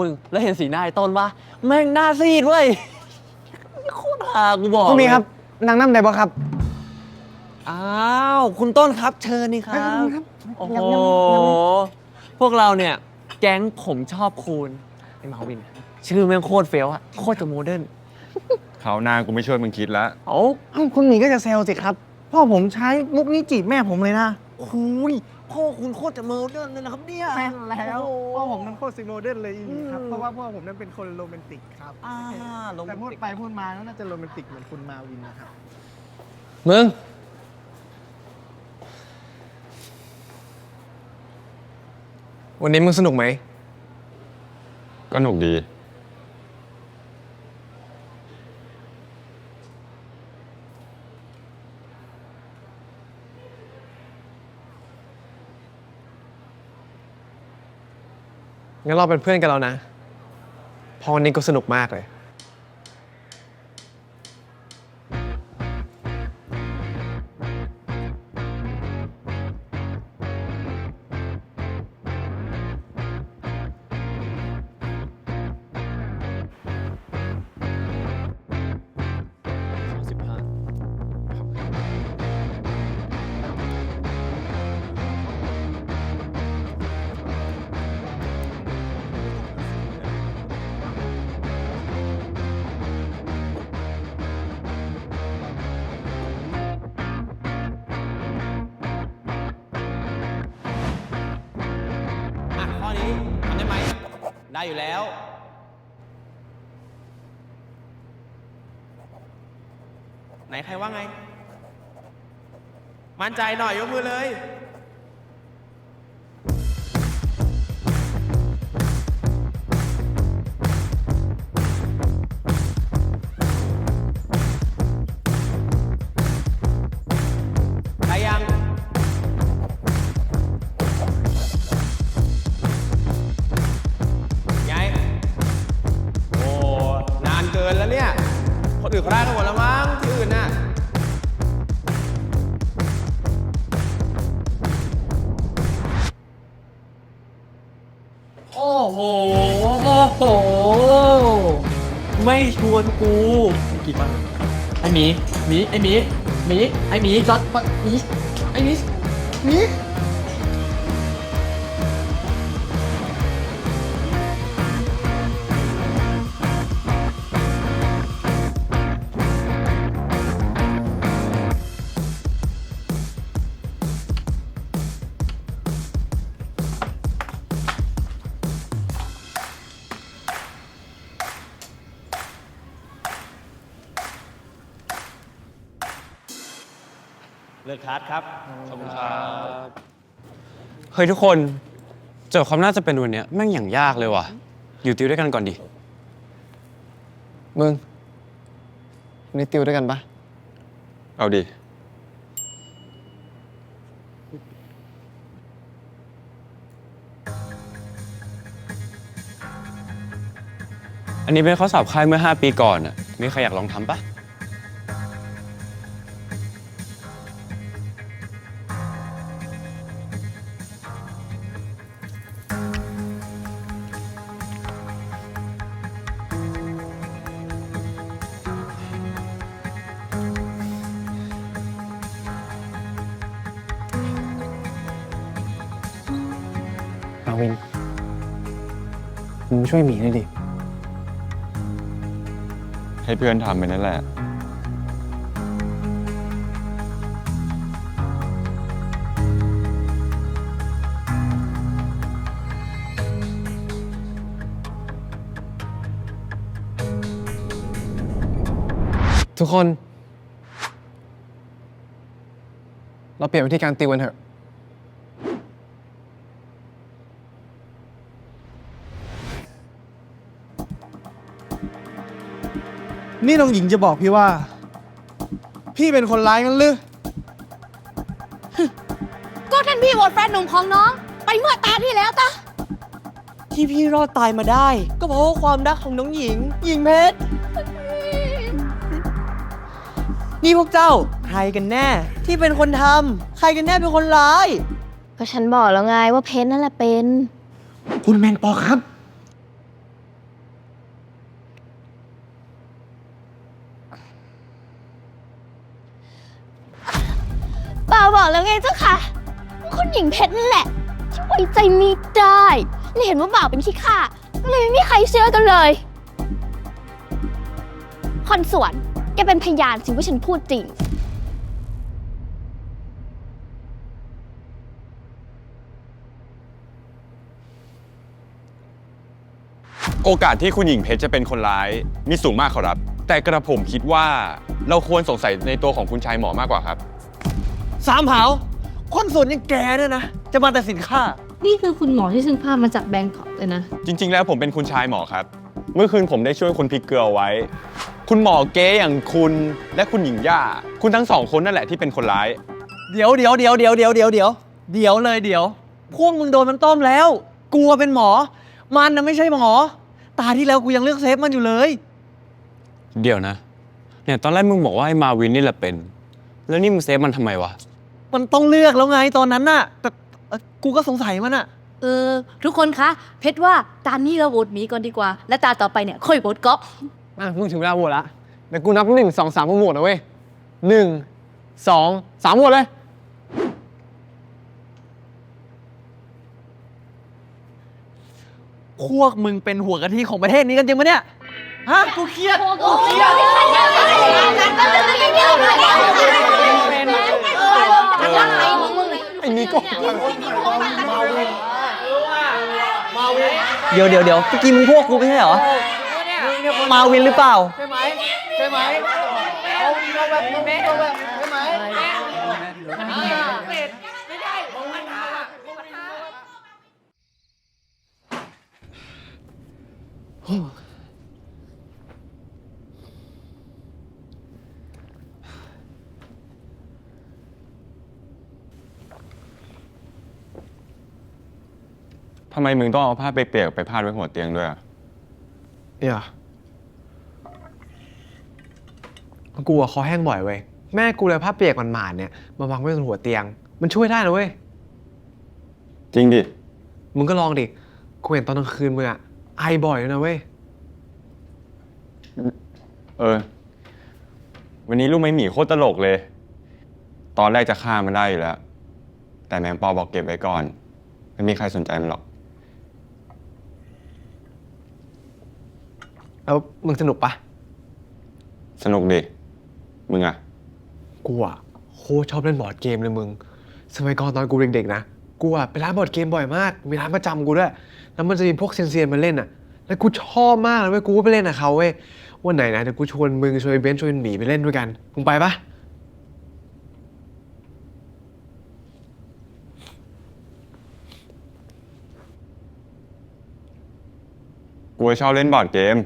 มึงแล้วเห็นสีหน้าไอ้ต้นปะแม่งหน้าซีดเว้ยโคตรฮากูบอกพวกนี้เลยครับนางน้ำได้บ่ครับ อ้าวคุณต้นครับเชิญนี่ครัขอบคุณครับบโอ้โหยำยำยำพวกเราเนี่ย แก๊งผมชอบคุณไอ้มาวิน ชื่อแม่งโคตรเฟี้ยวอะโคตรจะโมเดิร์นเขาวหน้ากูไม่ช่วยมึงคิดแล้วเอ้าเอ้าคุณหมีก็จะแซวสิครับ พ่อผมใช้มุกนี้จีบแม่ผมเลยนะ คุยพ่อคุณโคตรจะโมเดิร์นเลยนะครับเนี่ยแม่นแล้วโอ้โห พ่อผมนั้นโคตรซิโมเดิร์นเลยครับ อืม เพราะว่าพ่อผมนั้นเป็นคนโรแมนติกครับ อ่าลงแต่พูดไปพูดมาก็น่าจะโรแมนติกเหมือนคุณมาวินนะครับมึง วันนี้มึงสนุกไหมก็หนุกดี งั้นเราเป็นเพื่อนกันแล้วนะ พอวันนี้ก็สนุกมากเลย ได้อยู่แล้ว ไหนใครว่าไง มั่นใจหน่อยยกมือเลย มั้งที่อื่นน่ะโอ้โห โอ้โห ไม่ชวนกูกี่วันไอหมีหมีไอหมีหมีไอหมีจอดหมีไอหมีหมี เลิกคัดครับ ขอบคุณครับ เฮ้ยทุกคนโจทย์ความน่าจะเป็นวันเนี้ยแม่งอย่างยากเลยว่ะ อยู่ติวด้วยกันก่อนดิ มึงวันนี้ติวด้วยกันปะเอาดิ อันนี้เป็นข้อสอบค่ายเมื่อ 5 ปีก่อนอะ มีใครอยากลองทำปะ มึงช่วยหมีหน่อยดิ ให้เพื่อนทำไปนั่นแหละ ทุกคน เราเปลี่ยนวิธีการติวกันเถอะ นี่น้องหญิงจะบอกพี่ว่า พี่เป็นคนร้ายงั้นหรือก็ท่านพี่โหวตแฟนหนุ่มของน้อง ไปเมื่อตาที่แล้วตะที่พี่รอดตายมาได้ ก็เพราะว่าความรักของน้องหญิง หญิงเพชร นี่พวกเจ้า ใครกันแน่ที่เป็นคนทำใครกันแน่เป็นคนร้าย ก็ฉันบอกแล้วไงว่าเพชรนั่นแหละเป็น คุณแมงปอครับ บอกแล้วไงเจ้าค่ะว่าคุณหญิงเพชรนั่นแหละ ที่ไว้ใจไม่ได้และเห็นว่าบ่าวเป็นขี้ข้าก็เลยไม่มีใครเชื่อกันเลยคอนสวนแกเป็นพยานสิว่าฉันพูดจริง โอกาสที่คุณหญิงเพชรจะเป็นคนร้ายมีสูงมากครับ แต่กระผมคิดว่าเราควรสงสัยในตัวของคุณชายหมอมากกว่าครับ สามเผาคนส่วนอยังแกเนี่ยนะ จะมาแต่สินค้า นี่คือคุณหมอที่ฉันพามาจากแบงกอกเลยนะ จริง ๆ แล้วผมเป็นคุณชายหมอครับ เมื่อคืนผมได้ช่วยคุณพริกเกลือเอาไว้ คุณหมอเก๊อย่างคุณและคุณหญิงย่า คุณทั้งสองคนนั่นแหละที่เป็นคนร้าย เดี๋ยวเดี๋ยวเดี๋ยวเดี๋ยวเดี๋ยวเดี๋ยวเดี๋ยวเดี๋ยวเลยเดี๋ยว พวกมึงโดนมันต้มแล้ว กลัวเป็นหมอ มันนะไม่ใช่หมอ ตาที่แล้วกูยังเลือกเซฟมันอยู่เลย เดี๋ยวนะ เนี่ยตอนแรกมึงบอกว่าไอ้มาวินนี่แหละเป็น แล้วนี่มึงเซฟมันทำไมวะ มันต้องเลือกแล้วไงตอนนั้นน่ะ แต่เอ่อกูก็สงสัยมันอะเออ ทุกคนคะ เพชรว่าตามนี้เราโหวตหมีก่อนดีกว่า และตาต่อไปเนี่ยค่อยโหวตก๊อฟอะมึงถึงเวลาโหวตละเดี๋ยวกูนับหนึ่งสองสามมึงโหวตนะเว้ยหนึ่งสองสามโหวตเลย พวกมึงเป็นหัวกะทิของประเทศนี้กันจริงปะเนี่ย ฮะ กูเครียด กูเครียด ไอ้นี่ก็ เดี๋ยวเดี๋ยวเดี๋ยวเมื่อกี้มึงพวกกูไม่ใช่เหรอมาวินหรือเปล่า ใช่ไหมใช่ไหมเอาเอาแบบเอาแบบใช่ไหมำไมมึงต้องเอาผ้าเปียกๆไปพาดไว้หัวเตียงด้วยอะ เนี่ยกูอะคอแห้งบ่อยเว้ย แม่กูเลยผ้าเปียกหมาดๆเนี่ยมาวางไว้บนหัวเตียง มันช่วยได้นะเว้ย จริงดิ มึงก็ลองดิ กูเห็นตอนกลางคืนมึงอะไอบ่อยเลยนะเว้ย เออ วันนี้ลูกไม่หมีโคตรตลกเลย ตอนแรกจะฆ่ามันได้อยู่แล้ว แต่แมงปอบอกเก็บไว้ก่อน ไม่มีใครสนใจมันหรอก แล้วมึงสนุกปะสนุกดิ มึงอะกูอะโคตรชอบเล่นบอร์ดเกมเลยมึง สมัยก่อนตอนกูเด็กๆนะ กูอะไปร้านบอร์ดเกมบ่อยมาก มีร้านประจำกูด้วย แล้วมันจะมีพวกเซียนๆมาเล่นอะแล้วกูชอบมากเลยเว้ย กูก็ไปเล่นกับเขาเว้ย วันไหนนะเดี๋ยวกูชวนมึงชวนเบนซ์ชวนหมีไปเล่นด้วยกัน มึงไปปะกูชอบเล่นบอร์ดเกม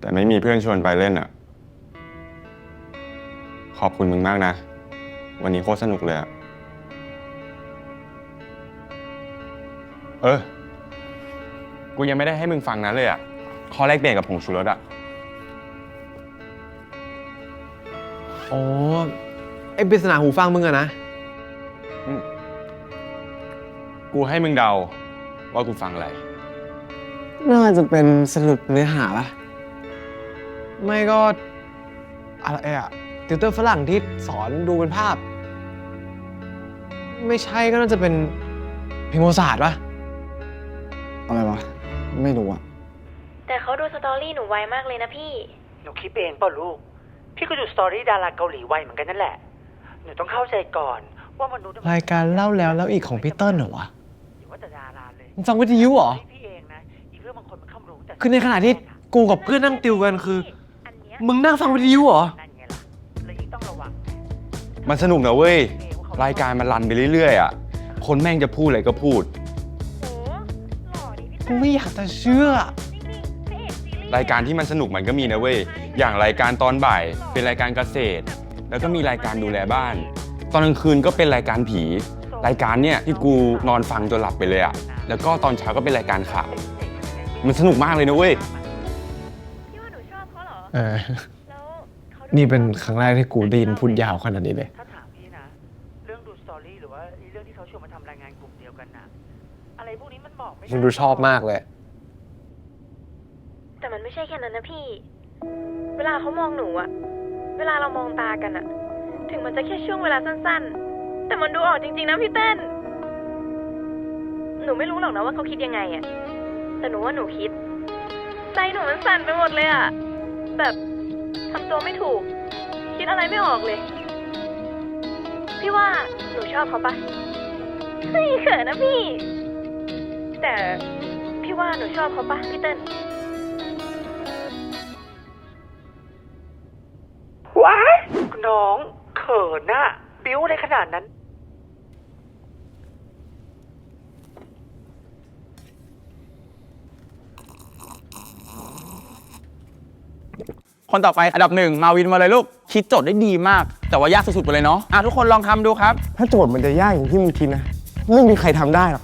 แต่ไม่มีเพื่อนชวนไปเล่นอะขอบคุณมึงมากนะ วันนี้โคตรสนุกเลยอะเออ กูยังไม่ได้ให้มึงฟังนะเลยอะข้อแรกเปลี่ยนกับผงชูรสอะอ๋อ ไอ้ปริศนาหูฟังมึงอะนะกูให้มึงเดาว่ากูฟังอะไร น่าจะเป็นสรุปเนื้อหาปะ ไม่ก็ อะไรอะติวเตอร์ฝรั่งที่สอนดูเป็นภาพ ไม่ใช่ก็น่าจะเป็นเพลงโมซาร์ทปะอะไรวะ ไม่รู้อะแต่เขาดูสตอรี่หนูไวมากเลยนะพี่ หนูคิดเองเปล่าลูก พี่ก็ดูสตอรี่ดาราเกาหลีไวเหมือนกันนั่นแหละ หนูต้องเข้าใจก่อน ว่ามนุษย์รายการเล่าแล้วแล้วอีกของพี่เติ้ลเหรอวะอย่าว่าแต่ดาราเลยมึงฟังวิทยุเหรอ พี่เองนะ อีกเรื่องบางคนมันเข้ามารู้แต่ คือในขณะที่กูกับเพื่อนนั่งติวกันคืออันเนี้ย มึงนั่งฟังวิทยุเหรอ นั่นไงล่ะเลยยิ่งต้องระวังมันสนุกนะเว้ย รายการมันรันไปเรื่อยๆอะคนแม่งจะพูดอะไรก็พูด โหหล่อดีพี่กูไม่อยากจะเชื่อจริงๆพระเอกซีรีส์รายการที่มันสนุกมันก็มีนะเว้ย อย่างรายการตอนบ่ายเป็นรายการเกษตร แล้วก็มีรายการดูแลบ้าน ตอนกลางคืนก็เป็นรายการผี รายการเนี่ยที่กูนอนฟังจนหลับไปเลยอะแล้วก็ตอนเช้าก็เป็นรายการข่าว มันสนุกมากเลยนะเว้ยพี่ว่าหนูชอบ เขาเหรอเออ แล้วเขาดูนี่เป็นครั้งแรกที่กูได้ยินพูดยาวขนาดนี้เลย ถ้าถามพี่นะ เรื่องดูสตอรี่หรือว่าไอ้เรื่องที่เขาชวนมาทำรายงานกลุ่มเดียวกันนะอะไรพวกนี้มันบอกไม่ได้ มึงดูชอบมากเลย แต่มันไม่ใช่แค่นั้นนะพี่ เวลาเขามองหนูอะเวลาเรามองตากันอะถึงมันจะแค่ช่วงเวลาสั้นๆ แต่มันดูออกจริงๆนะพี่เต้น หนูไม่รู้หรอกนะว่าเขาคิดยังไงอะแต่หนูว่าหนูคิด ใจหนูมันสั่นไปหมดเลยอะ แบบทำตัวไม่ถูก คิดอะไรไม่ออกเลย พี่ว่าหนูชอบเขาปะเฮ้ยเขินนะพี่ แต่พี่ว่าหนูชอบเขาปะพี่เต้นว้ายน้องเขินน่ะบิ้วอะไรขนาดนั้น คนต่อไปอันดับหนึ่งมาวินมาเลยลูก คิดโจทย์ได้ดีมาก แต่ว่ายากสุดๆไปเลยเนาะอะทุกคนลองทำดูครับ ถ้าโจทย์มันจะยากอย่างที่มึงคิดนะ ไม่มีใครทำได้หรอก